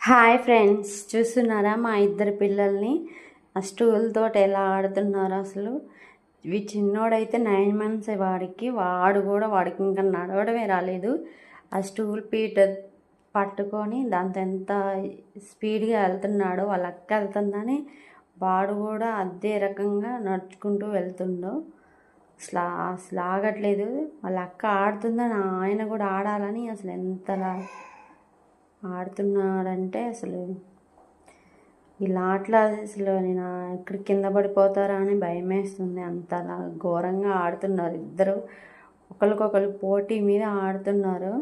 Hi friends చూస్తున్నారా మా ఇద్దరు పిల్లల్ని? ఆ స్టూల్ తోటి ఎలా ఆడుతున్నారు అసలు? ఇవి చిన్నోడైతే నైన్ మంత్స్ వాడికి వాడు కూడా వాడికి ఇంకా నడవడమే రాలేదు. ఆ స్టూల్ పీట పట్టుకొని దాంతో ఎంత స్పీడ్గా వెళ్తున్నాడో వాళ్ళ అక్క వెళ్తుందని వాడు కూడా అదే రకంగా నడుచుకుంటూ వెళ్తుండో. అసలు అసలు ఆగట్లేదు. వాళ్ళ అక్క ఆడుతుందని ఆయన కూడా ఆడాలని అసలు ఎంతలా ఆడుతున్నాడంటే అసలు ఇలా ఆటలు అసలు నేను ఇక్కడ కింద పడిపోతారా అని భయం వేస్తుంది అంతలా ఘోరంగా ఆడుతున్నారు ఇద్దరు. ఒకరికొకరు పోటీ మీద ఆడుతున్నారు.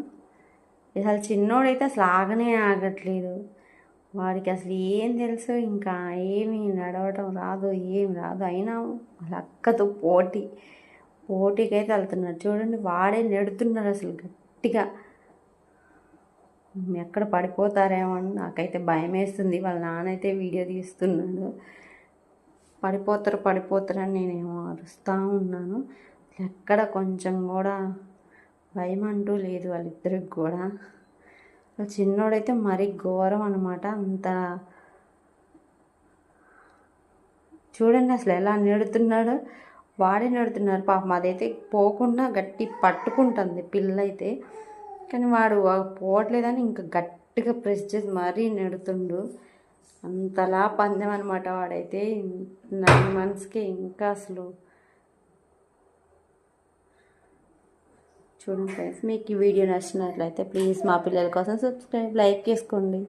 అసలు చిన్నోడైతే అసలు ఆగనే ఆగట్లేదు. వాడికి అసలు ఏం తెలుసు? ఇంకా ఏమి నడవటం రాదు ఏం రాదు. అయినా లక్కతో పోటీ పోటీకి అయితే వెళ్తున్నాడు చూడండి వాడే నెడుతున్నాడు అసలు గట్టిగా. ఎక్కడ పడిపోతారేమో అని నాకైతే భయం వేస్తుంది వాళ్ళ నాన్నైతే వీడియో తీస్తున్నాడు. పడిపోతారు పడిపోతారని నేనేమో అరుస్తూ ఉన్నాను. ఎక్కడ కొంచెం కూడా భయం అంటూ లేదు వాళ్ళిద్దరికి కూడా. చిన్నోడైతే మరీ ఘోరం అనమాట అంత చూడండి అసలు ఎలా నెడుతున్నాడు. వాడే నెడుతున్నారు పాపం అదైతే పోకుండా గట్టి పట్టుకుంటుంది పిల్ల అయితే కానీ వాడు పోవట్లేదని ఇంకా గట్టిగా ప్రెస్ చేసి మరీ నెడుతుండు. అంతలా పందెం అనమాట వాడైతే నైన్ మంత్స్కి ఇంకా అసలు. చూడండి ఫ్రెండ్స్ మీకు ఈ వీడియో నచ్చినట్లయితే ప్లీజ్ మా పిల్లల కోసం సబ్స్క్రైబ్ లైక్ చేసుకోండి.